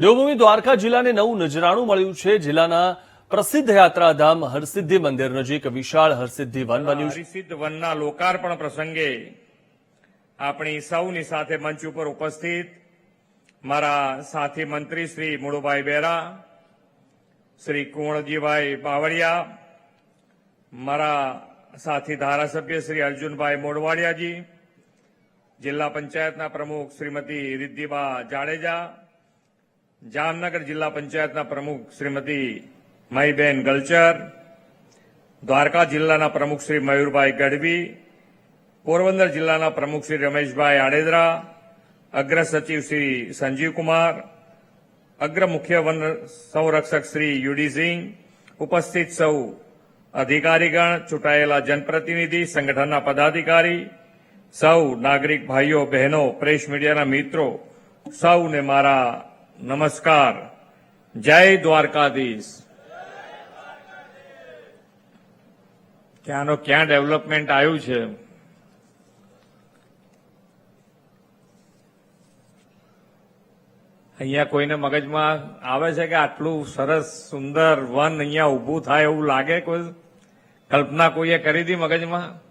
દેવભૂમિ દ્વારકા જિલ્લાને નવું નજરાણું મળ્યું છે. જિલ્લાના પ્રસિદ્ધ યાત્રાધામ હરસિદ્ધિ મંદિર નજીક વિશાળ હરસિદ્ધિ વન બન્યું હરસિદ્ધ વનના લોકાર્પણ પ્રસંગે આપણી સૌની સાથે મંચ ઉપર ઉપસ્થિત મારા સાથી મંત્રી શ્રી મુળુભાઈ બેરા શ્રી કુંવરજીભાઈ બાવળિયા મારા સાથી ધારાસભ્ય શ્રી અર્જુનભાઈ મોડવાડિયાજી જિલ્લા પંચાયતના પ્રમુખ શ્રીમતી રિદ્ધિબા જાડેજા જામનગર જિલ્લા પંચાયતના પ્રમુખ શ્રીમતી માઈબેન ગલચર, દ્વારકા જિલ્લાના પ્રમુખ શ્રી મયુરભાઈ ગઢવી, પોરબંદર જિલ્લાના પ્રમુખ શ્રી રમેશભાઈ આડેદરા, અગ્ર સચિવ શ્રી સંજીવકુમાર, અગ્ર મુખ્ય વન સંરક્ષક શ્રી યુડી સિંહ, ઉપસ્થિત સૌ અધિકારીગણ, ચૂંટાયેલા જનપ્રતિનિધિ, સંગઠનના પદાધિકારી, સૌ નાગરિક ભાઈઓ, બહેનો, પ્રેસ મીડિયાના મિત્રો, સૌને મારા નમસ્કાર. જય દ્વારકાધીશ. ત્યાંનો ક્યાં ડેવલપમેન્ટ આવ્યું છે? અહીંયા કોઈને મગજમાં આવે છે કે આટલું સરસ, સુંદર વન અહીંયા ઊભું થાય એવું લાગે કોઈ? કલ્પના કોઈએ કરી હતી મગજમાં?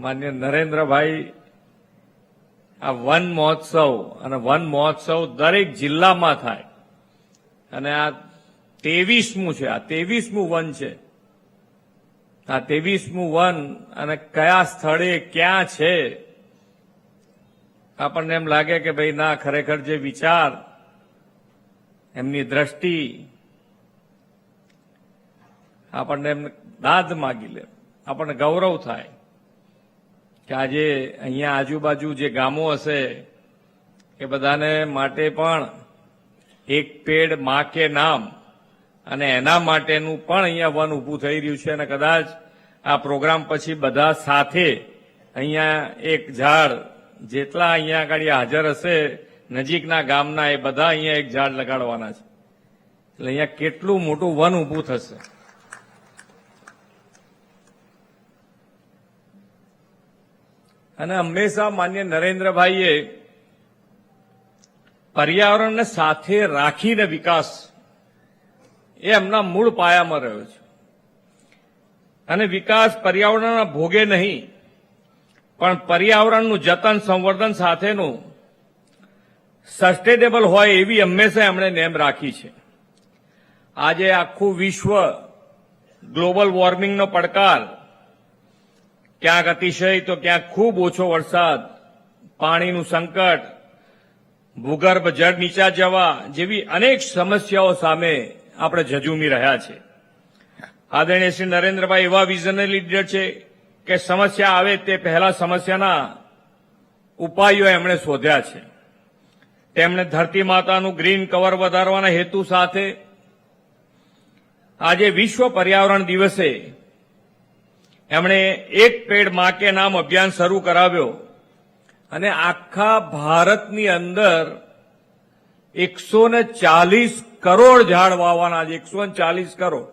માન્ય નરેન્દ્રભાઈ આ વન મહોત્સવ અને વન મહોત્સવ દરેક જિલ્લામાં થાય. અને આ તેવીસમું છે, આ તેવીસમું વન છે. આ તેવીસમું વન અને કયા સ્થળે ક્યાં છે? આપણને એમ લાગે કે ભાઈ ના, ખરેખર જે વિચાર, એમની દ્રષ્ટિ આપણને એમ દાદ માગી લે. આપણને ગૌરવ થાય. કે આજે અહીંયા આજુબાજુ જે ગામો હશે, એ બધાને માટે પણ એક પેડ મા કે નામ અને એના માટેનું પણ અહીંયા વન ઊભું થઈ રહ્યું છે અને કદાચ આ પ્રોગ્રામ પછી બધા સાથે અહીંયા એક ઝાડ જેટલા અહીંયા આગળ હાજર હશે, નજીકના ગામના એ બધા અહીંયા એક ઝાડ લગાડવાના છે. એટલે અહીંયા કેટલું મોટું વન ઊભું થશે. અને હંમેશા માન્ય નરેન્દ્રભાઈએ પર્યાવરણને સાથે રાખીને વિકાસ એ એમના મૂળ પાયામાં રહ્યો છે. અને વિકાસ પર્યાવરણના ભોગે નહીં, પણ પર્યાવરણનું જતન, સંવર્ધન સાથેનું સસ્ટેનેબલ હોય એવી હંમેશા એમણે નેમ રાખી છે. આજે આખું વિશ્વ ગ્લોબલ વોર્મિંગનો પડકાર ક્યાંક અતિશય તો ક્યાંક ખૂબ ઓછો વરસાદ, પાણીનું સંકટ, ભૂગર્ભ જળ નીચા જવા જેવી અનેક સમસ્યાઓ સામે આપણે ઝઝૂમી રહ્યા છે. આદરણીય શ્રી નરેન્દ્રભાઈ એવા વિઝનરી લીડર છે કે સમસ્યા આવે તે પહેલા સમસ્યાના ઉપાયો એમણે શોધ્યા છે. તેમણે ધરતી માતાનું ગ્રીન કવર વધારવાના હેતુ સાથે આજે વિશ્વ પર્યાવરણ દિવસે એમણે એક પેડમાં કે નામ અભિયાન શરૂ કરાવ્યો. અને આખા ભારતની અંદર એકસો ને ચાલીસ કરોડ ઝાડ વાવવાના છે, એકસો ને ચાલીસ કરોડ.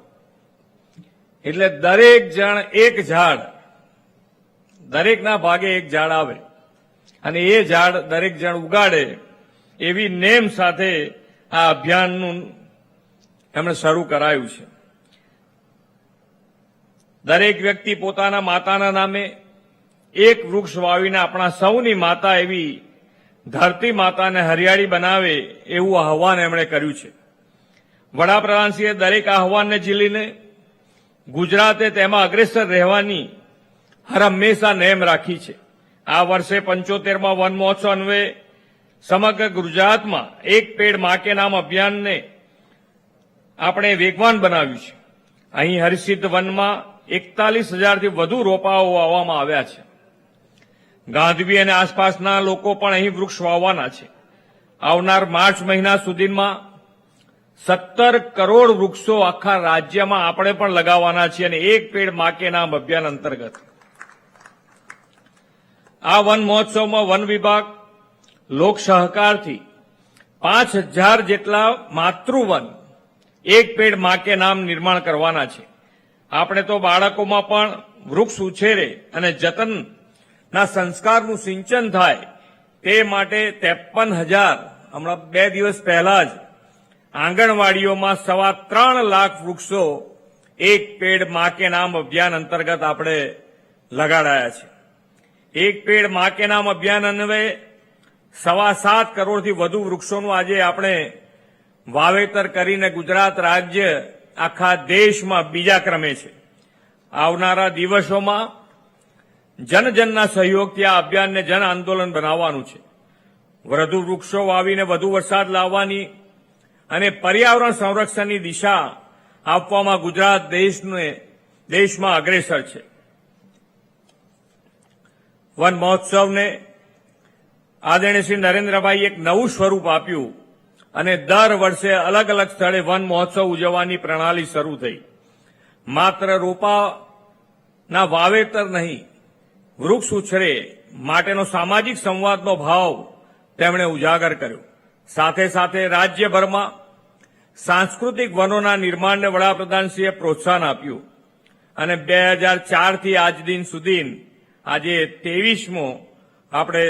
એટલે દરેક જણ એક ઝાડ, દરેકના ભાગે એક ઝાડ આવે. અને એ ઝાડ દરેક જણ ઉગાડે એવી નેમ સાથે આ અભિયાનનું એમણે શરૂ કરાયું છે. દરેક વ્યક્તિ પોતાના માતાના નામે એક વૃક્ષ વાવીને આપણા સૌની માતા એવી ધરતી માતાને હરિયાળી બનાવે એવું આહવાન એમણે કર્યું છે. વડાપ્રધાનશ્રીએ દરેક આહવાનને ઝીલીને ગુજરાતે તેમાં અગ્રેસર રહેવાની હર હંમેશા નેમ રાખી છે. આ વર્ષે પંચોતેરમાં વન મહોત્સવ અન્વયે સમગ્ર ગુજરાતમાં એક પેડ માકે નામ અભિયાનને આપણે વેગવાન બનાવ્યું છે. અહીં હરિસિદ્ધ વનમાં એકતાલીસ હજારથી વધુ રોપાઓ વાવવામાં આવ્યા છે. ગાંધવી અને આસપાસના લોકો પણ અહીં વૃક્ષ વાવવાના છે. આવનાર માર્ચ મહિના સુધીમાં સત્તર કરોડ વૃક્ષો આખા રાજ્યમાં આપણે પણ લગાવવાના છીએ અને એક પેડ માકે નામ અભિયાન અંતર્ગત. આ વન મહોત્સવમાં વન વિભાગ, લોક સહકારથી પાંચ હજાર જેટલા માતૃવન એક પેડ માકે નામ નિર્માણ કરવાના છે. આપણે તો બાળકોમાં પણ વૃક્ષ ઉછેરે અને જતનના સંસ્કારનું સિંચન થાય તે માટે ત્રેપન હજાર, હમણાં બે દિવસ પહેલા જ આંગણવાડીઓમાં સવા ત્રણ લાખ વૃક્ષો એક પેડ મા કે નામ અભિયાન અંતર્ગત આપણે લગાડાયા છે. એક પેડ મા કે નામ અભિયાન અન્વયે સવા સાત કરોડથી વધુ વૃક્ષોનું આજે આપણે વાવેતર કરીને ગુજરાત રાજ્ય આખા દેશમાં બીજા ક્રમે છે. આવનારા દિવસોમાં જનજનના સહયોગથી આ અભિયાનને જન આંદોલન બનાવવાનું છે. વધુ વૃક્ષો વાવીને વધુ વરસાદ લાવવાની અને પર્યાવરણ સંરક્ષણની દિશા આપવામાં ગુજરાત દેશને, દેશમાં અગ્રેસર છે. વન મહોત્સવને આદરણીય શ્રી નરેન્દ્રભાઈ એક નવું સ્વરૂપ આપ્યું. અને દર વર્ષે અલગ અલગ સ્થળે વન મહોત્સવ ઉજવવાની પ્રણાલી શરૂ થઈ. માત્ર રોપાના વાવેતર નહીં, વૃક્ષ ઉછરે માટેનો સામાજિક સંવાદનો ભાવ તેમણે ઉજાગર કર્યો. સાથે સાથે રાજ્યભરમાં સાંસ્કૃતિક વનોના નિર્માણને વડાપ્રધાનશ્રીએ પ્રોત્સાહન આપ્યું અને બે હજાર ચારથી આજ દિન સુધી આજે ત્રેવીસમો આપણે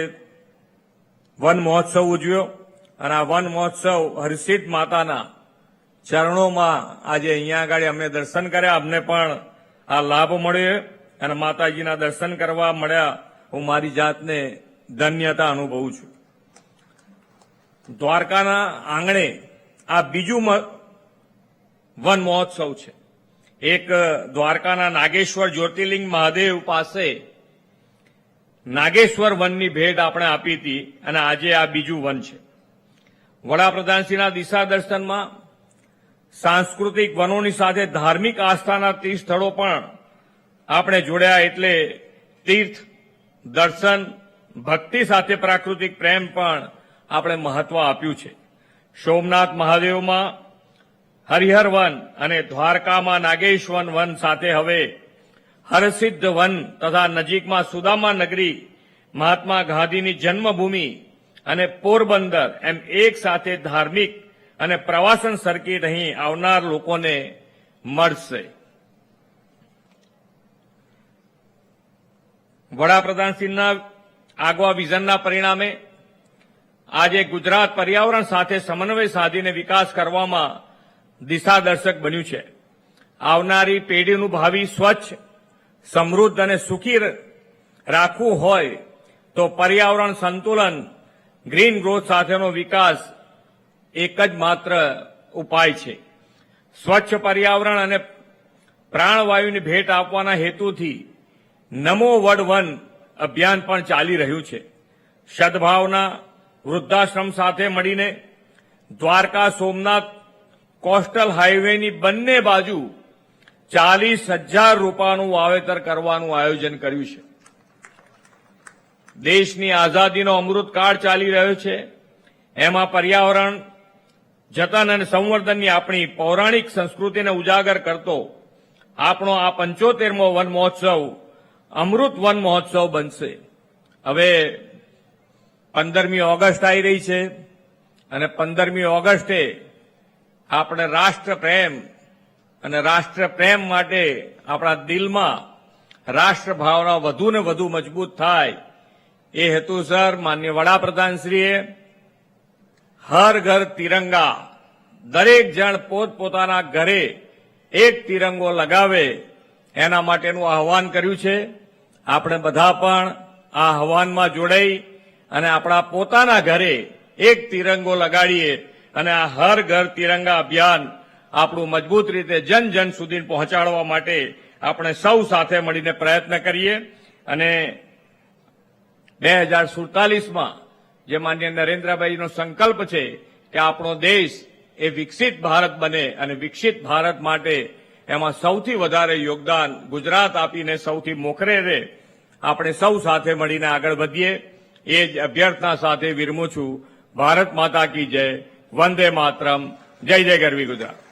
વન મહોત્સવ ઉજવ્યો. અને આ વન મહોત્સવ હર્ષિત માતાના ચરણોમાં આજે અહીંયા આગળ અમને દર્શન કર્યા. અમને પણ આ લાભ મળ્યો અને માતાજીના દર્શન કરવા મળ્યા. હું મારી જાતને ધન્યતા અનુભવું છું. દ્વારકાના આંગણે આ બીજું વન મહોત્સવ છે. એક દ્વારકાના નાગેશ્વર જ્યોતિર્લિંગ મહાદેવ પાસે નાગેશ્વર વનની ભેટ આપણે આપી હતી અને આજે આ બીજું વન છે. વડાપ્રધાનશ્રીના દિશા દર્શનમાં સાંસ્કૃતિક વનોની સાથે ધાર્મિક આસ્થાના તીર્થ સ્થળો પણ આપણે જોડ્યા એટલે તીર્થ, દર્શન, ભક્તિ સાથે પ્રાકૃતિક પ્રેમ પણ આપણે મહત્વ આપ્યું છે. સોમનાથ મહાદેવમાં હરિહર વન અને દ્વારકામાં નાગેશ્વર વન સાથે હવે હરસિદ્ધ વન તથા નજીકમાં સુદામા નગરી મહાત્મા ગાંધીની જન્મભૂમિ અને પોરબંદર એમ એક સાથે ધાર્મિક અને પ્રવાસન સર્કિટ અહીં આવનાર લોકોને મળશે. વડાપ્રધાનશ્રીના આગવા વિઝનના પરિણામે આજે ગુજરાત પર્યાવરણ સાથે સમન્વય સાધીને વિકાસ કરવામાં દિશાદર્શક બન્યું છે. આવનારી પેઢીનું ભાવિ સ્વચ્છ, સમૃદ્ધ અને સુખી રાખવું હોય તો પર્યાવરણ સંતુલન ગ્રીન ગ્રોથ સાથેનો વિકાસ એક જ માત્ર ઉપાય છે. સ્વચ્છ પર્યાવરણ અને પ્રાણવાયુની ભેટ આપવાના હેતુથી નમો વડ વન અભિયાન પણ ચાલી રહ્યું છે. સદભાવના વૃદ્ધાશ્રમ સાથે મળીને દ્વારકા સોમનાથ કોસ્ટલ હાઇવેની બંને બાજુ ચાલીસ હજાર રૂપિયાનું વાવેતર કરવાનું આયોજન કર્યું છે. દેશની આઝાદીનો અમૃતકાળ ચાલી રહ્યો છે. એમાં પર્યાવરણ, જતન અને સંવર્ધનની આપણી પૌરાણિક સંસ્કૃતિને ઉજાગર કરતો આપણો આ પંચોતેરમો વન મહોત્સવ, અમૃત વન મહોત્સવ બનશે. હવે પંદરમી ઓગસ્ટ આવી રહી છે અને પંદરમી ઓગસ્ટે આપણે રાષ્ટ્ર પ્રેમ અને રાષ્ટ્ર પ્રેમ માટે આપણા દિલમાં રાષ્ટ્ર ભાવના વધુ ને વધુ મજબૂત થાય એ હેતુસર માન્ય વડાપ્રધાનશ્રીએ હર ઘર તિરંગા, દરેક જણ પોતપોતાના ઘરે એક તિરંગો લગાવે, એના માટેનું આહવાન કર્યું છે. આપણે બધા પણ આ આહવાનમાં જોડાઈ અને આપણા પોતાના ઘરે એક તિરંગો લગાડીએ અને આ હર ઘર તિરંગા અભિયાન આપણું મજબૂત રીતે જન જન સુધી પહોંચાડવા માટે આપણે સૌ સાથે મળીને પ્રયત્ન કરીએ અને બે હજાર સુડતાલીસમાં, જે માન્ય નરેન્દ્રભાઈનો સંકલ્પ છે કે આપણો દેશ એ વિકસિત ભારત બને અને વિકસિત ભારત માટે એમાં સૌથી વધારે યોગદાન ગુજરાત આપીને સૌથી મોખરે રહે, આપણે સૌ સાથે મળીને આગળ વધીએ. એ જ અભ્યર્થના સાથે વિરમું છું. ભારત માતા કી જય. વંદે માતરમ. જય જય ગરવી ગુજરાત.